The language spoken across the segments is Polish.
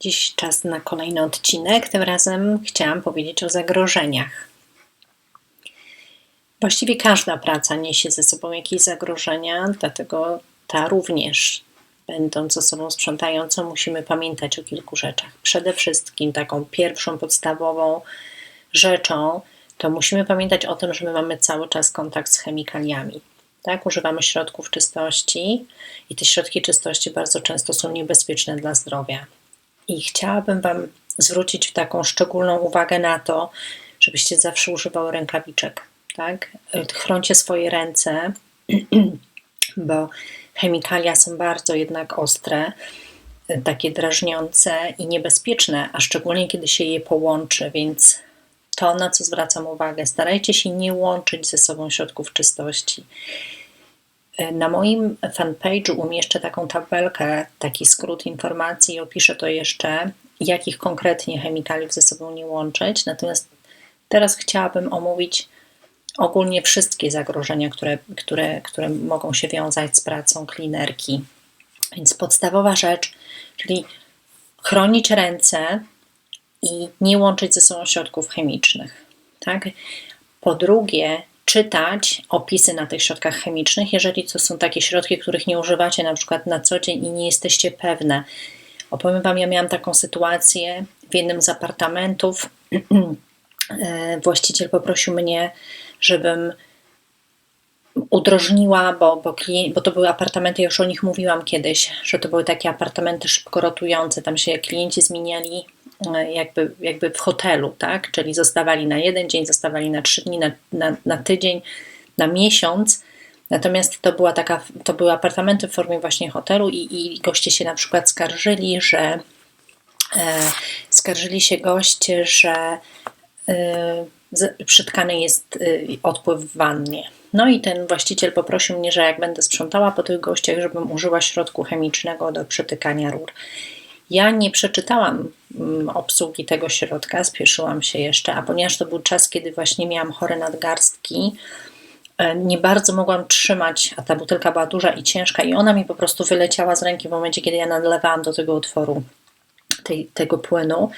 Dziś czas na kolejny odcinek. Tym razem chciałam powiedzieć o zagrożeniach. Właściwie każda praca niesie ze sobą jakieś zagrożenia, dlatego ta również, będąc osobą sprzątającą, musimy pamiętać o kilku rzeczach. Przede wszystkim taką pierwszą podstawową rzeczą to musimy pamiętać o tym, że my mamy cały czas kontakt z chemikaliami. Tak, używamy środków czystości i te środki czystości bardzo często są niebezpieczne dla zdrowia. I chciałabym Wam zwrócić taką szczególną uwagę na to, żebyście zawsze używały rękawiczek. Tak? Chroncie swoje ręce, bo chemikalia są bardzo jednak ostre, takie drażniące i niebezpieczne, a szczególnie kiedy się je połączy, więc to, na co zwracam uwagę, starajcie się nie łączyć ze sobą środków czystości. Na moim fanpage'u umieszczę taką tabelkę, taki skrót informacji i opiszę to jeszcze, jakich konkretnie chemikaliów ze sobą nie łączyć. Natomiast teraz chciałabym omówić ogólnie wszystkie zagrożenia, które, które, które mogą się wiązać z pracą klinerki. Więc podstawowa rzecz, czyli chronić ręce i nie łączyć ze sobą środków chemicznych. Tak? Po drugie, czytać opisy na tych środkach chemicznych, jeżeli to są takie środki, których nie używacie na przykład na co dzień i nie jesteście pewne. Opowiem Wam, ja miałam taką sytuację w jednym z apartamentów. E, właściciel poprosił mnie, żebym udrożniła, bo, bo, klient, bo to były apartamenty, już o nich mówiłam kiedyś, że to były takie apartamenty szybko rotujące, tam się klienci zmieniali jakby, jakby w hotelu, tak? Czyli zostawali na jeden dzień, zostawali na trzy dni, na, na, na tydzień, na miesiąc. Natomiast to, była taka, to były apartamenty w formie właśnie hotelu i, i goście się na przykład skarżyli, że e, skarżyli się goście, że e, przytkany jest e, odpływ w wannie. No i ten właściciel poprosił mnie, że jak będę sprzątała po tych gościach, żebym użyła środku chemicznego do przytykania rur. Ja nie przeczytałam mm, obsługi tego środka, spieszyłam się jeszcze, a ponieważ to był czas, kiedy właśnie miałam chore nadgarstki, e, nie bardzo mogłam trzymać, a ta butelka była duża i ciężka, i ona mi po prostu wyleciała z ręki w momencie, kiedy ja nadlewałam do tego otworu tej, tego płynu.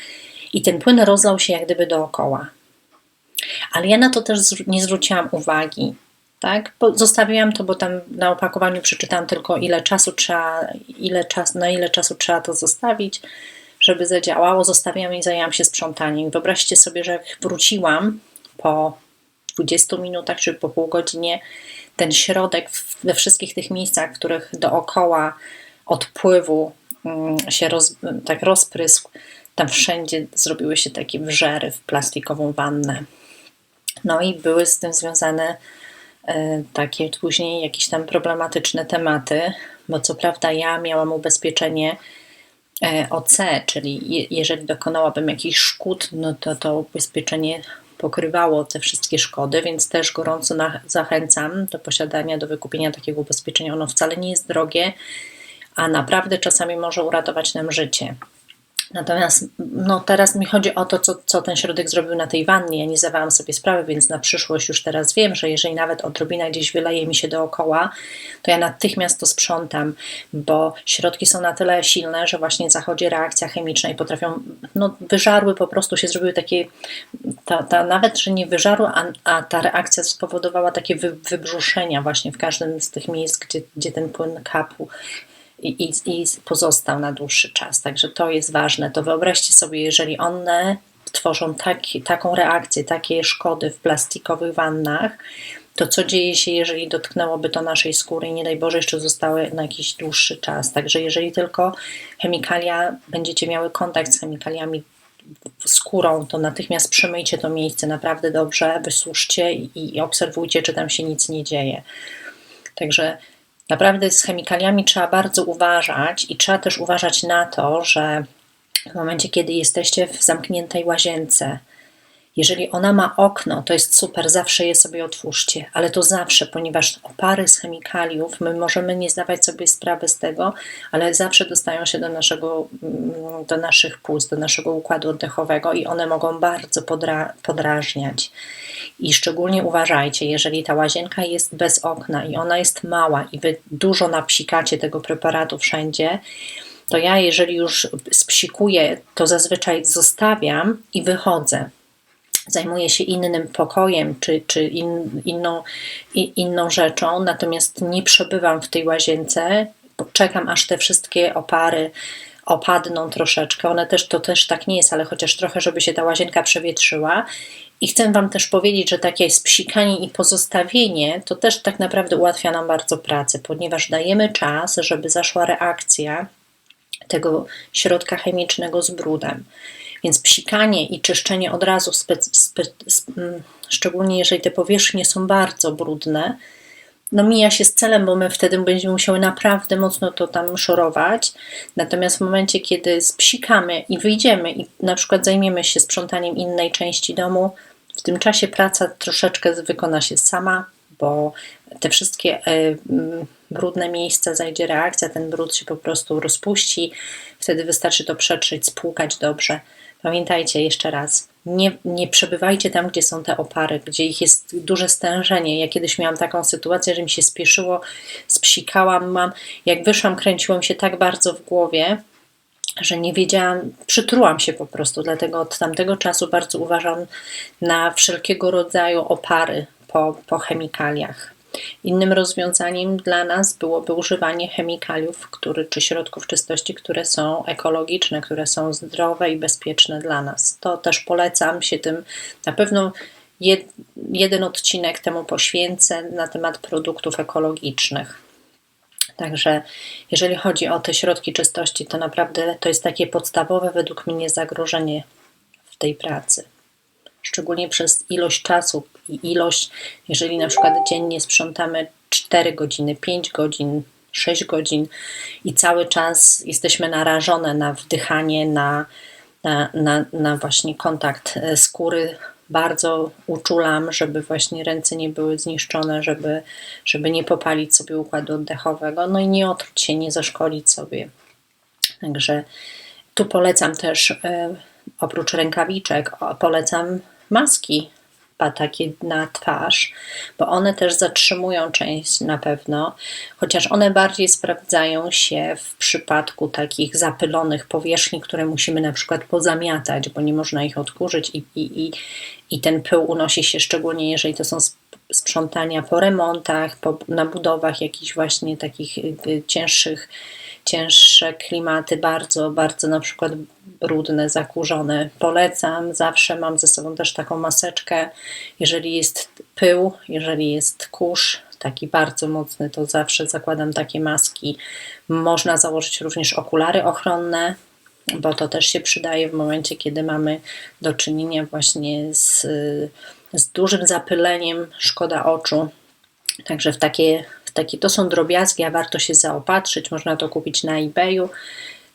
I ten płyn rozlał się jak gdyby dookoła. Ale ja na to też nie zwróciłam uwagi tak? Zostawiłam to, bo tam na opakowaniu przeczytałam tylko ile czasu trzeba, ile czas, na ile czasu trzeba to zostawić, żeby zadziałało. Zostawiłam i zajęłam się sprzątaniem. Wyobraźcie sobie, że jak wróciłam po 20 minutach czy po pół godzinie, ten środek we wszystkich tych miejscach, których dookoła odpływu mm, się roz, tak rozpryskł, tam wszędzie zrobiły się takie wżery w plastikową wannę. No i były z tym związane takie później jakieś tam problematyczne tematy, bo co prawda ja miałam ubezpieczenie e, OC, czyli jeżeli dokonałabym jakichś szkód, no to to ubezpieczenie pokrywało te wszystkie szkody, więc też gorąco na, zachęcam do posiadania, do wykupienia takiego ubezpieczenia. Ono wcale nie jest drogie, a naprawdę czasami może uratować nam życie. Natomiast no, teraz mi chodzi o to, co, co ten środek zrobił na tej wannie. Ja nie zdawałam sobie sprawy, więc na przyszłość już teraz wiem, że jeżeli nawet odrobina gdzieś wyleje mi się dookoła, to ja natychmiast to sprzątam, bo środki są na tyle silne, że właśnie zachodzi reakcja chemiczna i potrafią, no wyżarły po prostu się zrobiły takie, ta, ta, nawet, że nie wyżarły, a, a ta reakcja spowodowała takie wy, wybrzuszenia właśnie w każdym z tych miejsc, gdzie, gdzie ten płyn kapł i, i, i pozostał na dłuższy czas. Także to jest ważne. To wyobraźcie sobie, jeżeli one tworzą taki, taką reakcję, takie szkody w plastikowych wannach, to co dzieje się, jeżeli dotknęłoby to naszej skóry i nie daj Boże jeszcze zostały na jakiś dłuższy czas. Także jeżeli tylko chemikalia, będziecie miały kontakt z chemikaliami skórą, to natychmiast przemyjcie to miejsce naprawdę dobrze, wysuszcie i, i obserwujcie, czy tam się nic nie dzieje. Także Naprawdę z chemikaliami trzeba bardzo uważać i trzeba też uważać na to, że w momencie, kiedy jesteście w zamkniętej łazience, jeżeli ona ma okno, to jest super, zawsze je sobie otwórzcie, ale to zawsze, ponieważ opary z chemikaliów, my możemy nie zdawać sobie sprawy z tego, ale zawsze dostają się do, naszego, mm, do naszych płuc, do naszego układu oddechowego i one mogą bardzo podra podrażniać. I szczególnie uważajcie, jeżeli ta łazienka jest bez okna i ona jest mała i wy dużo napsikacie tego preparatu wszędzie, to ja, jeżeli już spsikuję, to zazwyczaj zostawiam i wychodzę. Zajmuję się innym pokojem czy, czy in, inną, inną rzeczą, natomiast nie przebywam w tej łazience. Czekam, aż te wszystkie opary opadną troszeczkę. One też to też tak nie jest, ale chociaż trochę, żeby się ta łazienka przewietrzyła. I chcę Wam też powiedzieć, że takie spsikanie i pozostawienie to też tak naprawdę ułatwia nam bardzo pracę, ponieważ dajemy czas, żeby zaszła reakcja tego środka chemicznego z brudem. Więc psikanie i czyszczenie od razu, mm, szczególnie jeżeli te powierzchnie są bardzo brudne, no mija się z celem, bo my wtedy będziemy musiały naprawdę mocno to tam szorować. Natomiast w momencie, kiedy spsikamy i wyjdziemy i na przykład zajmiemy się sprzątaniem innej części domu, w tym czasie praca troszeczkę wykona się sama, bo te wszystkie mm, brudne miejsca zajdzie reakcja, ten brud się po prostu rozpuści, wtedy wystarczy to przetrzeć, spłukać dobrze. Pamiętajcie jeszcze raz, nie, nie przebywajcie tam, gdzie są te opary, gdzie ich jest duże stężenie. Ja kiedyś miałam taką sytuację, że mi się spieszyło, spsikałam, mam, jak wyszłam, kręciłam się tak bardzo w głowie, że nie wiedziałam, przytrułam się po prostu, dlatego od tamtego czasu bardzo uważam na wszelkiego rodzaju opary po, po chemikaliach. Innym rozwiązaniem dla nas byłoby używanie chemikaliów który, czy środków czystości, które są ekologiczne, które są zdrowe i bezpieczne dla nas. To też polecam się tym. Na pewno jed, jeden odcinek temu poświęcę na temat produktów ekologicznych. Także jeżeli chodzi o te środki czystości, to naprawdę to jest takie podstawowe według mnie zagrożenie w tej pracy szczególnie przez ilość czasu i ilość, jeżeli na przykład dziennie sprzątamy 4 godziny, 5 godzin, 6 godzin i cały czas jesteśmy narażone na wdychanie, na, na, na, na właśnie kontakt e, skóry. Bardzo uczulam, żeby właśnie ręce nie były zniszczone, żeby, żeby nie popalić sobie układu oddechowego, no i nie otruć się, nie zaszkolić sobie. Także tu polecam też, e, oprócz rękawiczek, polecam maski takie na twarz, bo one też zatrzymują część na pewno, chociaż one bardziej sprawdzają się w przypadku takich zapylonych powierzchni, które musimy na przykład pozamiatać, bo nie można ich odkurzyć i, i, i, i ten pył unosi się szczególnie, jeżeli to są sprzątania po remontach, po, na budowach jakichś właśnie takich y, y, cięższych cięższe klimaty, bardzo, bardzo na przykład brudne, zakurzone. Polecam, zawsze mam ze sobą też taką maseczkę. Jeżeli jest pył, jeżeli jest kurz, taki bardzo mocny, to zawsze zakładam takie maski. Można założyć również okulary ochronne, bo to też się przydaje w momencie, kiedy mamy do czynienia właśnie z, z dużym zapyleniem, szkoda oczu. Także w takie takie to są drobiazgi, a warto się zaopatrzyć. Można to kupić na eBayu.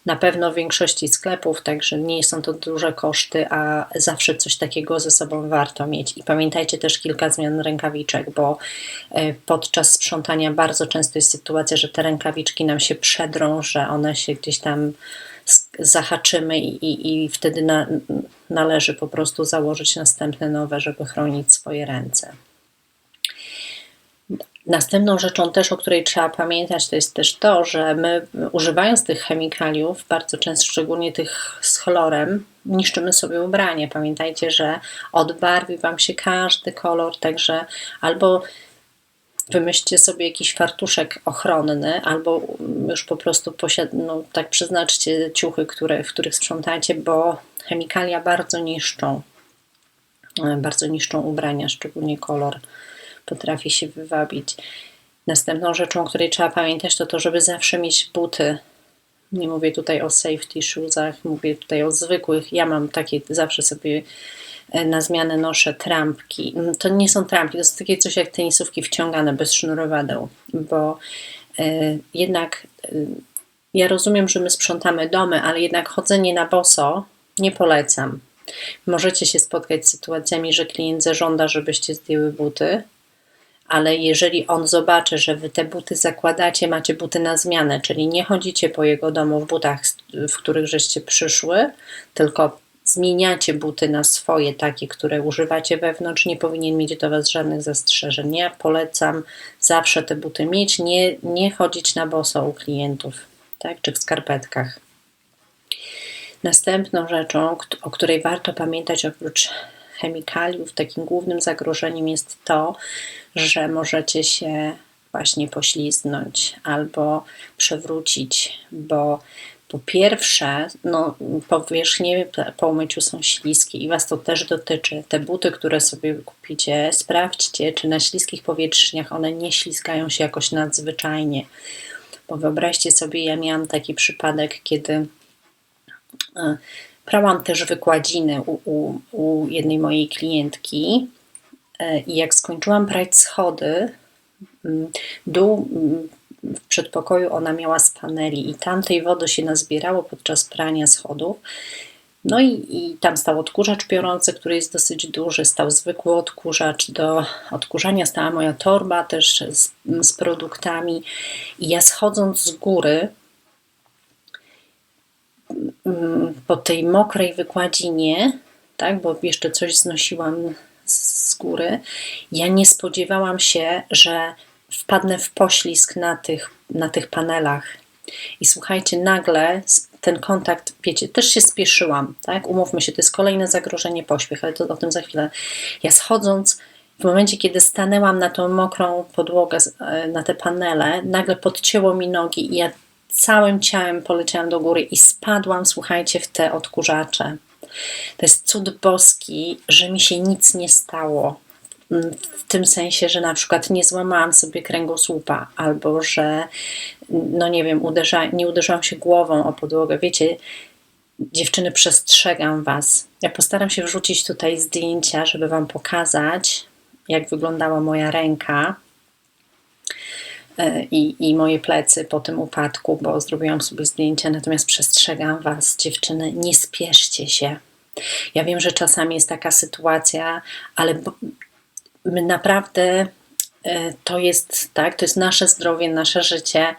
Na pewno w większości sklepów, także nie są to duże koszty, a zawsze coś takiego ze sobą warto mieć. I pamiętajcie też kilka zmian rękawiczek, bo e, podczas sprzątania bardzo często jest sytuacja, że te rękawiczki nam się przedrą, że one się gdzieś tam zahaczymy i, i, i wtedy na, należy po prostu założyć następne nowe, żeby chronić swoje ręce. Następną rzeczą też, o której trzeba pamiętać, to jest też to, że my używając tych chemikaliów, bardzo często, szczególnie tych z chlorem, niszczymy sobie ubranie. Pamiętajcie, że odbarwi Wam się każdy kolor, także albo wymyślcie sobie jakiś fartuszek ochronny, albo już po prostu posiad- no, tak przeznaczcie ciuchy, które, w których sprzątacie, bo chemikalia bardzo niszczą, bardzo niszczą ubrania, szczególnie kolor potrafi się wywabić. Następną rzeczą, o której trzeba pamiętać, to to, żeby zawsze mieć buty. Nie mówię tutaj o safety shoesach, mówię tutaj o zwykłych. Ja mam takie, zawsze sobie e, na zmianę noszę trampki. Mm, to nie są trampki, to jest takie coś jak tenisówki wciągane bez sznurowadeł, bo e, jednak e, ja rozumiem, że my sprzątamy domy, ale jednak chodzenie na boso nie polecam. Możecie się spotkać z sytuacjami, że klient zażąda, żebyście zdjęły buty, ale jeżeli on zobaczy, że wy te buty zakładacie, macie buty na zmianę, czyli nie chodzicie po jego domu w butach, w których żeście przyszły, tylko zmieniacie buty na swoje, takie, które używacie wewnątrz, nie powinien mieć do Was żadnych zastrzeżeń. Ja polecam zawsze te buty mieć, nie, nie chodzić na boso u klientów, tak, czy w skarpetkach. Następną rzeczą, o której warto pamiętać oprócz chemikaliów, takim głównym zagrożeniem jest to, że możecie się właśnie pośliznąć albo przewrócić, bo po pierwsze, no, powierzchnie po umyciu są śliskie i Was to też dotyczy. Te buty, które sobie kupicie, sprawdźcie, czy na śliskich powierzchniach one nie ślizgają się jakoś nadzwyczajnie. Bo wyobraźcie sobie, ja miałam taki przypadek, kiedy e, prałam też wykładziny u, u, u jednej mojej klientki e, i jak skończyłam prać schody, mm, dół mm, w przedpokoju ona miała z paneli i tam tej wody się nazbierało podczas prania schodów. No i, i, tam stał odkurzacz piorący, który jest dosyć duży, stał zwykły odkurzacz do odkurzania, stała moja torba też z, z produktami. I ja schodząc z góry po tej mokrej wykładzinie, tak, bo jeszcze coś znosiłam z góry, ja nie spodziewałam się, że wpadnę w poślizg na tych, na tych panelach. I słuchajcie, nagle ten kontakt, wiecie, też się spieszyłam, tak? Umówmy się, to jest kolejne zagrożenie pośpiech, ale to o tym za chwilę. Ja schodząc, w momencie, kiedy stanęłam na tą mokrą podłogę, e, na te panele, nagle podcięło mi nogi i ja całym ciałem poleciałam do góry i spadłam, słuchajcie, w te odkurzacze. To jest cud boski, że mi się nic nie stało w tym sensie, że na przykład nie złamałam sobie kręgosłupa, albo że, no nie wiem, uderza, nie uderzyłam się głową o podłogę. Wiecie, dziewczyny, przestrzegam Was. Ja postaram się wrzucić tutaj zdjęcia, żeby Wam pokazać, jak wyglądała moja ręka i, i moje plecy po tym upadku, bo zrobiłam sobie zdjęcia, natomiast przestrzegam Was, dziewczyny, nie spieszcie się. Ja wiem, że czasami jest taka sytuacja, ale my naprawdę e, to jest tak, to jest nasze zdrowie, nasze życie,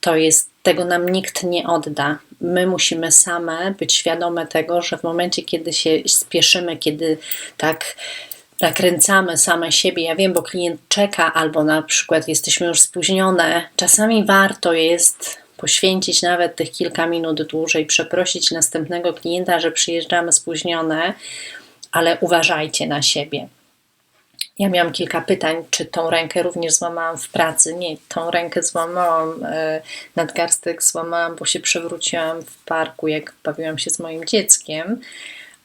to jest, tego nam nikt nie odda. My musimy same być świadome tego, że w momencie, kiedy się spieszymy, kiedy tak nakręcamy same siebie, ja wiem, bo klient czeka, albo na przykład jesteśmy już spóźnione, czasami warto jest poświęcić nawet tych kilka minut dłużej, przeprosić następnego klienta, że przyjeżdżamy spóźnione, ale uważajcie na siebie. Ja miałam kilka pytań, czy tą rękę również złamałam w pracy. Nie, tą rękę złamałam, e, nadgarstek złamałam, bo się przewróciłam w parku, jak bawiłam się z moim dzieckiem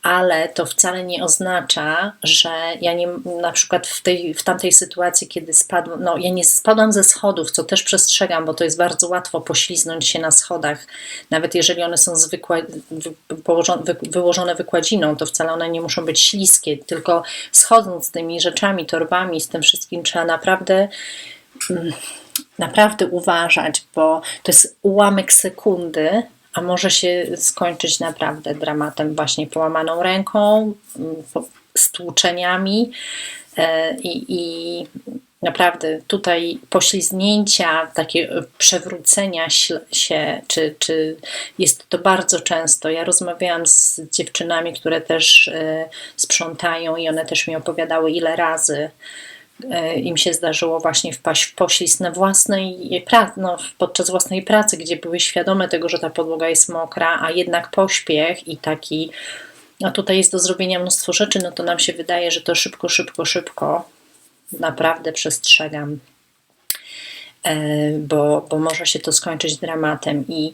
ale to wcale nie oznacza, że ja nie, na przykład w, tej, w tamtej sytuacji, kiedy spadłam, no ja nie spadłam ze schodów, co też przestrzegam, bo to jest bardzo łatwo pośliznąć się na schodach, nawet jeżeli one są zwykłe, wy, wyłożone wykładziną, to wcale one nie muszą być śliskie, tylko schodząc z tymi rzeczami, torbami, z tym wszystkim trzeba naprawdę mm, naprawdę uważać, bo to jest ułamek sekundy, a może się skończyć naprawdę dramatem, właśnie połamaną ręką, mm, stłuczeniami e, i, i naprawdę tutaj poślizgnięcia, takie przewrócenia się, czy, czy jest to bardzo często. Ja rozmawiałam z dziewczynami, które też e, sprzątają i one też mi opowiadały, ile razy E, im się zdarzyło właśnie wpaść w poślizg własnej pracy, no, podczas własnej pracy, gdzie były świadome tego, że ta podłoga jest mokra, a jednak pośpiech i taki, no tutaj jest do zrobienia mnóstwo rzeczy, no to nam się wydaje, że to szybko, szybko, szybko. Naprawdę przestrzegam, e, bo, bo może się to skończyć dramatem i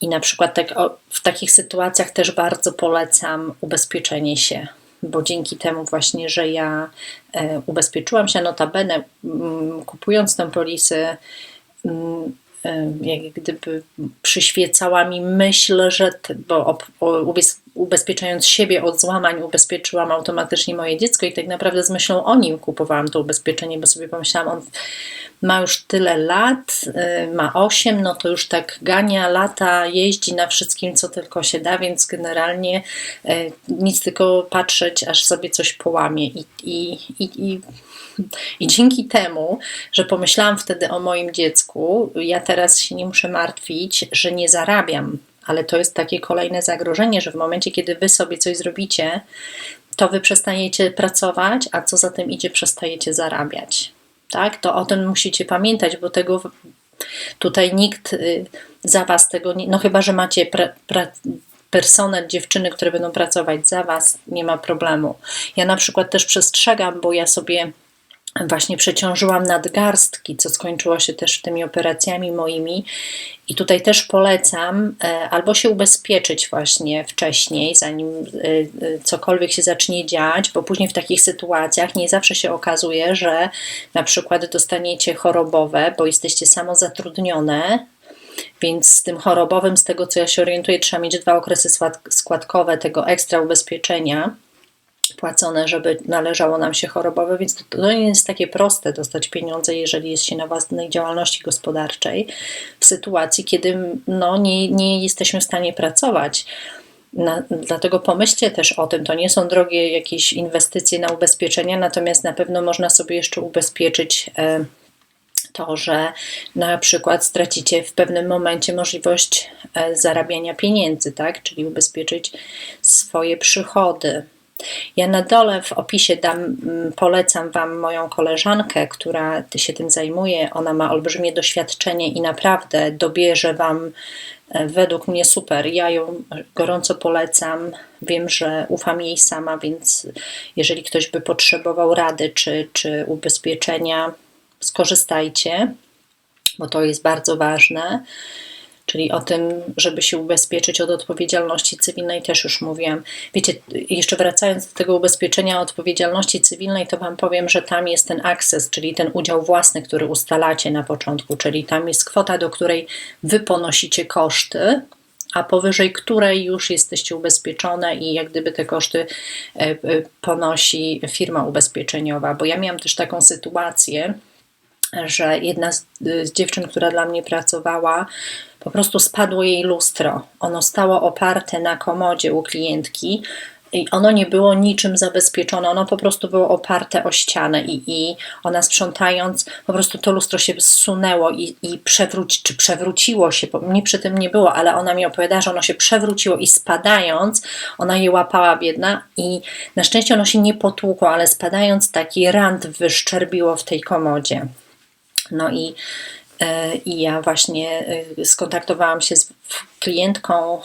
i na przykład tak, o, w takich sytuacjach też bardzo polecam ubezpieczenie się bo dzięki temu właśnie, że ja e, ubezpieczyłam się, notabene mm, kupując tę polisę, mm, e, jak gdyby przyświecała mi myśl, że, bo ubezpieczając siebie od złamań, ubezpieczyłam automatycznie moje dziecko i tak naprawdę z myślą o nim kupowałam to ubezpieczenie, bo sobie pomyślałam, on ma już tyle lat, y, ma 8, no to już tak gania lata, jeździ na wszystkim, co tylko się da, więc generalnie y, nic tylko patrzeć, aż sobie coś połamie. I, i, i, i, i dzięki temu, że pomyślałam wtedy o moim dziecku, ja teraz się nie muszę martwić, że nie zarabiam ale to jest takie kolejne zagrożenie, że w momencie, kiedy wy sobie coś zrobicie, to wy przestaniecie pracować, a co za tym idzie, przestajecie zarabiać. Tak? To o tym musicie pamiętać, bo tego tutaj nikt y, za was tego nie, no chyba, że macie personel, dziewczyny, które będą pracować za Was, nie ma problemu. Ja na przykład też przestrzegam, bo ja sobie właśnie przeciążyłam nadgarstki, co skończyło się też tymi operacjami moimi. I tutaj też polecam e, albo się ubezpieczyć właśnie wcześniej, zanim e, e, cokolwiek się zacznie dziać, bo później w takich sytuacjach nie zawsze się okazuje, że na przykład dostaniecie chorobowe, bo jesteście samozatrudnione, więc z tym chorobowym, z tego co ja się orientuję, trzeba mieć dwa okresy składkowe tego ekstra ubezpieczenia płacone, żeby należało nam się chorobowe, więc to, to nie jest takie proste dostać pieniądze, jeżeli jest się na własnej działalności gospodarczej, w sytuacji, kiedy no, nie, nie jesteśmy w stanie pracować. Na, dlatego pomyślcie też o tym. To nie są drogie jakieś inwestycje na ubezpieczenia, natomiast na pewno można sobie jeszcze ubezpieczyć. E, to, że na przykład stracicie w pewnym momencie możliwość e, zarabiania pieniędzy, tak? czyli ubezpieczyć swoje przychody. Ja na dole w opisie dam, polecam Wam moją koleżankę, która się tym zajmuje. Ona ma olbrzymie doświadczenie i naprawdę dobierze Wam e, według mnie super. Ja ją gorąco polecam. Wiem, że ufam jej sama, więc jeżeli ktoś by potrzebował rady czy, czy ubezpieczenia, skorzystajcie, bo to jest bardzo ważne. Czyli o tym, żeby się ubezpieczyć od odpowiedzialności cywilnej, też już mówiłam. Wiecie, jeszcze wracając do tego ubezpieczenia odpowiedzialności cywilnej, to Wam powiem, że tam jest ten akces, czyli ten udział własny, który ustalacie na początku, czyli tam jest kwota, do której Wy ponosicie koszty, a powyżej której już jesteście ubezpieczone i jak gdyby te koszty e, e, ponosi firma ubezpieczeniowa. Bo ja miałam też taką sytuację, że jedna z, z dziewczyn, która dla mnie pracowała, po prostu spadło jej lustro. Ono stało oparte na komodzie u klientki. I ono nie było niczym zabezpieczone, ono po prostu było oparte o ścianę i, i ona sprzątając, po prostu to lustro się zsunęło i, i przewróci, czy przewróciło się, bo mnie przy tym nie było, ale ona mi opowiadała, że ono się przewróciło i spadając, ona je łapała biedna i na szczęście ono się nie potłukło, ale spadając taki rant wyszczerbiło w tej komodzie. No i, e, i ja właśnie e, skontaktowałam się z klientką,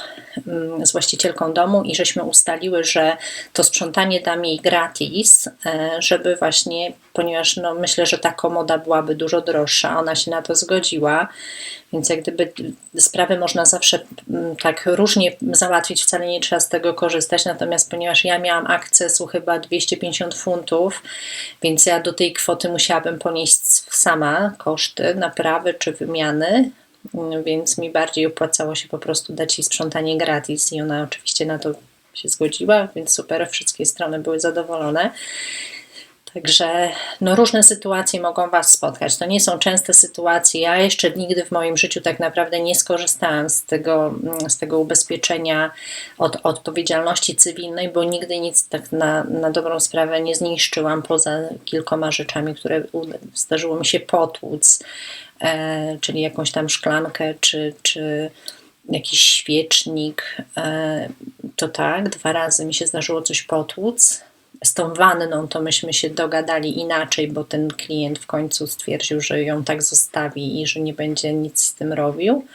mm, z właścicielką domu i żeśmy ustaliły, że to sprzątanie dam jej gratis, e, żeby właśnie, ponieważ no, myślę, że ta komoda byłaby dużo droższa, ona się na to zgodziła, więc jak gdyby sprawy można zawsze mm, tak różnie załatwić, wcale nie trzeba z tego korzystać, natomiast ponieważ ja miałam akcesu chyba 250 funtów, więc ja do tej kwoty musiałabym ponieść sama koszty naprawy czy wymiany, więc mi bardziej opłacało się po prostu dać jej sprzątanie gratis i ona oczywiście na to się zgodziła, więc super, wszystkie strony były zadowolone. Także no, różne sytuacje mogą Was spotkać. To nie są częste sytuacje. Ja jeszcze nigdy w moim życiu tak naprawdę nie skorzystałam z tego, z tego ubezpieczenia od, od odpowiedzialności cywilnej, bo nigdy nic tak na, na dobrą sprawę nie zniszczyłam, poza kilkoma rzeczami, które zdarzyło mi się potłuc, e, czyli jakąś tam szklankę, czy, czy jakiś świecznik. E, to tak, dwa razy mi się zdarzyło coś potłuc z tą wanną to myśmy się dogadali inaczej, bo ten klient w końcu stwierdził, że ją tak zostawi i że nie będzie nic z tym robił.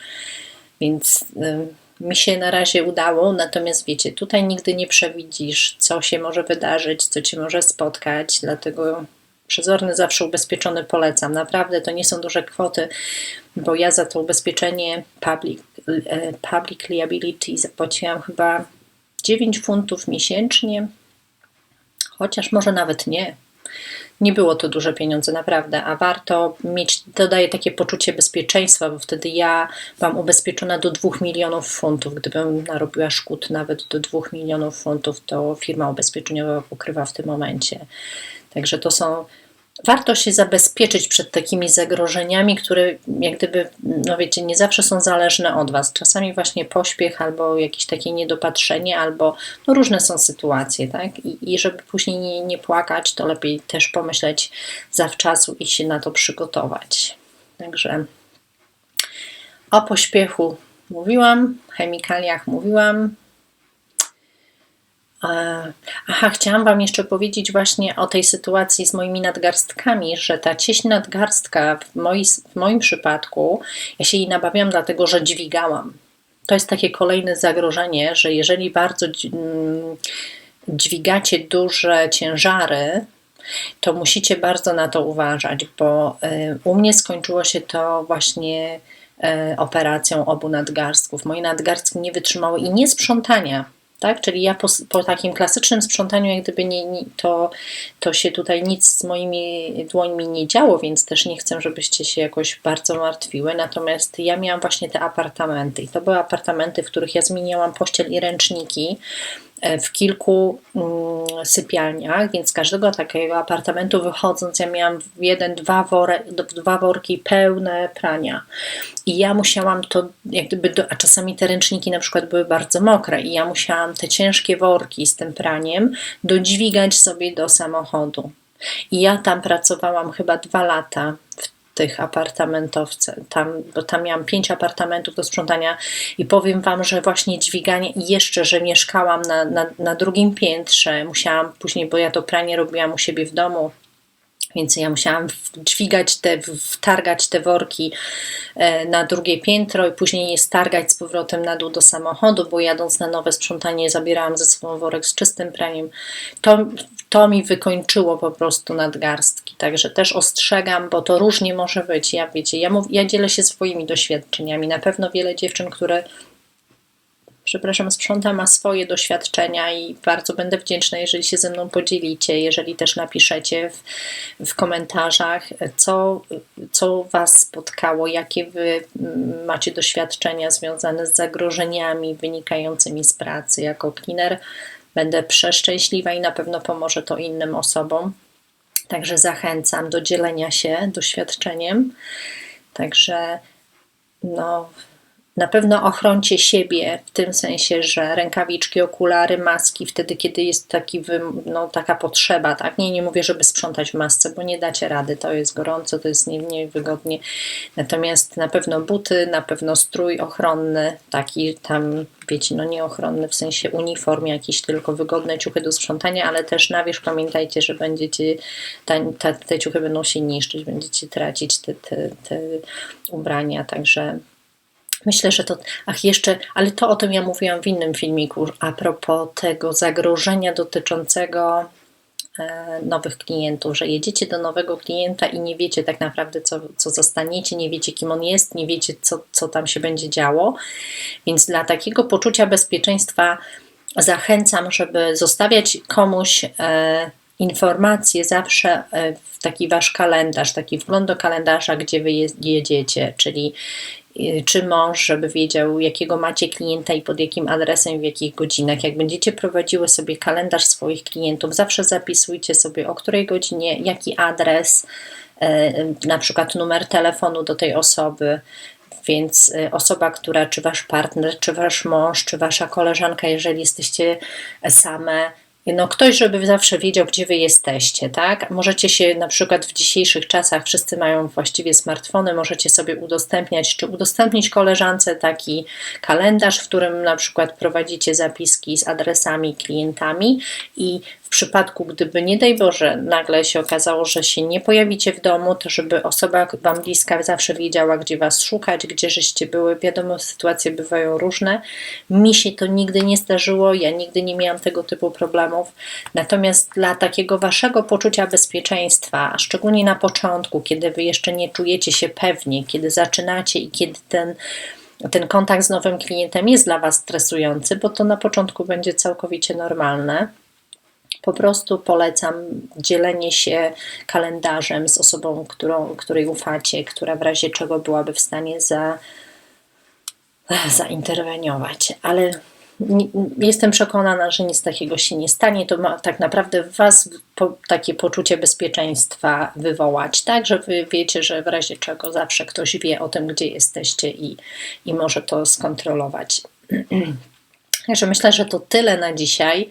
Więc y, mi się na razie udało, natomiast wiecie, tutaj nigdy nie przewidzisz, co się może wydarzyć, co cię może spotkać, dlatego przezorny zawsze ubezpieczony polecam. Naprawdę to nie są duże kwoty, bo ja za to ubezpieczenie public, y, public liability zapłaciłam chyba 9 funtów miesięcznie chociaż może nawet nie. Nie było to duże pieniądze, naprawdę, a warto mieć, to daje takie poczucie bezpieczeństwa, bo wtedy ja mam ubezpieczona do 2 milionów funtów. Gdybym narobiła szkód nawet do 2 milionów funtów, to firma ubezpieczeniowa pokrywa w tym momencie. Także to są warto się zabezpieczyć przed takimi zagrożeniami, które jak gdyby, no wiecie, nie zawsze są zależne od Was. Czasami właśnie pośpiech albo jakieś takie niedopatrzenie, albo no różne są sytuacje, tak? I, i żeby później nie, nie płakać, to lepiej też pomyśleć zawczasu i się na to przygotować. Także o pośpiechu mówiłam, chemikaliach mówiłam, Aha, chciałam Wam jeszcze powiedzieć właśnie o tej sytuacji z moimi nadgarstkami, że ta cieśń nadgarstka w, moi, w moim przypadku, ja się jej nabawiam dlatego, że dźwigałam. to jest takie kolejne zagrożenie, że jeżeli bardzo mm, dźwigacie duże ciężary, to musicie bardzo na to uważać, bo y, u mnie skończyło się to właśnie y, operacją obu nadgarstków. Moje nadgarstki nie wytrzymały i nie sprzątania tak? Czyli ja po, po, takim klasycznym sprzątaniu, jak gdyby nie, nie, to, to się tutaj nic z moimi dłońmi nie działo, więc też nie chcę, żebyście się jakoś bardzo martwiły. Natomiast ja miałam właśnie te apartamenty i to były apartamenty, w których ja zmieniałam pościel i ręczniki w kilku mm, sypialniach, więc z każdego takiego apartamentu wychodząc, ja miałam jeden, dwa, wore, dwa worki pełne prania. I ja musiałam to, jak gdyby, do, a czasami te ręczniki na przykład były bardzo mokre, i ja musiałam te ciężkie worki z tym praniem dodźwigać sobie do samochodu. I ja tam pracowałam chyba dwa lata w tych apartamentowcach, tam, bo tam miałam pięć apartamentów do sprzątania i powiem Wam, że właśnie dźwiganie i jeszcze, że mieszkałam na, na, na drugim piętrze, musiałam później, bo ja to pranie robiłam u siebie w domu, więc ja musiałam dźwigać te, wtargać te worki e, na drugie piętro i później je stargać z powrotem na dół do samochodu, bo jadąc na nowe sprzątanie zabierałam ze sobą worek z czystym praniem. To, to mi wykończyło po prostu nadgarstki. Także też ostrzegam, bo to różnie może być. Ja wiecie, ja, mów, ja dzielę się swoimi doświadczeniami. Na pewno wiele dziewczyn, które przepraszam, sprząta ma swoje doświadczenia i bardzo będę wdzięczna, jeżeli się ze mną podzielicie, jeżeli też napiszecie w, w komentarzach, co, co Was spotkało, jakie Wy mm, macie doświadczenia związane z zagrożeniami wynikającymi z pracy jako cleaner. Będę przeszczęśliwa i na pewno pomoże to innym osobom. Także zachęcam do dzielenia się doświadczeniem. Także no, na pewno ochroncie siebie w tym sensie, że rękawiczki, okulary, maski, wtedy, kiedy jest taki, no, taka potrzeba, tak? Nie, nie mówię, żeby sprzątać w masce, bo nie dacie rady, to jest gorąco, to jest niewygodnie. Natomiast na pewno buty, na pewno strój ochronny, taki tam, wiecie, no nie ochronny w sensie uniform jakiś, tylko wygodne ciuchy do sprzątania, ale też na wierzch pamiętajcie, że będziecie, ta, ta, te ciuchy będą się niszczyć, będziecie tracić te, te, te ubrania, także Myślę, że to. Ach, jeszcze, ale to o tym ja mówiłam w innym filmiku, a propos tego zagrożenia dotyczącego e, nowych klientów, że jedziecie do nowego klienta i nie wiecie tak naprawdę, co, co zostaniecie, nie wiecie, kim on jest, nie wiecie, co, co tam się będzie działo. Więc dla takiego poczucia bezpieczeństwa zachęcam, żeby zostawiać komuś e, informacje zawsze e, w taki wasz kalendarz, taki wgląd do kalendarza, gdzie wy jedziecie, czyli czy mąż, żeby wiedział, jakiego macie klienta i pod jakim adresem, w jakich godzinach. Jak będziecie prowadziły sobie kalendarz swoich klientów, zawsze zapisujcie sobie o której godzinie, jaki adres, e, na przykład numer telefonu do tej osoby. Więc osoba, która, czy wasz partner, czy wasz mąż, czy wasza koleżanka, jeżeli jesteście same, no ktoś, żeby zawsze wiedział, gdzie wy jesteście, tak? Możecie się na przykład w dzisiejszych czasach, wszyscy mają właściwie smartfony, możecie sobie udostępniać, czy udostępnić koleżance taki kalendarz, w którym na przykład prowadzicie zapiski z adresami, klientami i przypadku, gdyby nie daj Boże, nagle się okazało, że się nie pojawicie w domu, to żeby osoba Wam bliska zawsze wiedziała, gdzie Was szukać, gdzie żeście były. Wiadomo, sytuacje bywają różne. Mi się to nigdy nie zdarzyło, ja nigdy nie miałam tego typu problemów. Natomiast dla takiego Waszego poczucia bezpieczeństwa, szczególnie na początku, kiedy Wy jeszcze nie czujecie się pewnie, kiedy zaczynacie i kiedy ten ten kontakt z nowym klientem jest dla Was stresujący, bo to na początku będzie całkowicie normalne. Po prostu polecam dzielenie się kalendarzem z osobą, którą, której ufacie, która w razie czego byłaby w stanie za, zainterweniować. Ale jestem przekonana, że nic takiego się nie stanie. To ma tak naprawdę w Was po, takie poczucie bezpieczeństwa wywołać, tak, że Wy wiecie, że w razie czego zawsze ktoś wie o tym, gdzie jesteście i, i może to skontrolować. Także myślę, że to tyle na dzisiaj.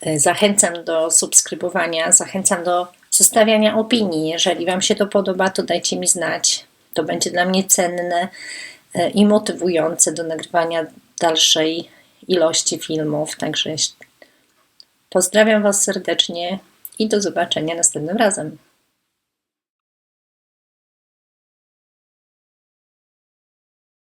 E, zachęcam do subskrybowania, zachęcam do zostawiania opinii. Jeżeli Wam się to podoba, to dajcie mi znać. To będzie dla mnie cenne e, i motywujące do nagrywania dalszej ilości filmów. Także pozdrawiam Was serdecznie i do zobaczenia następnym razem.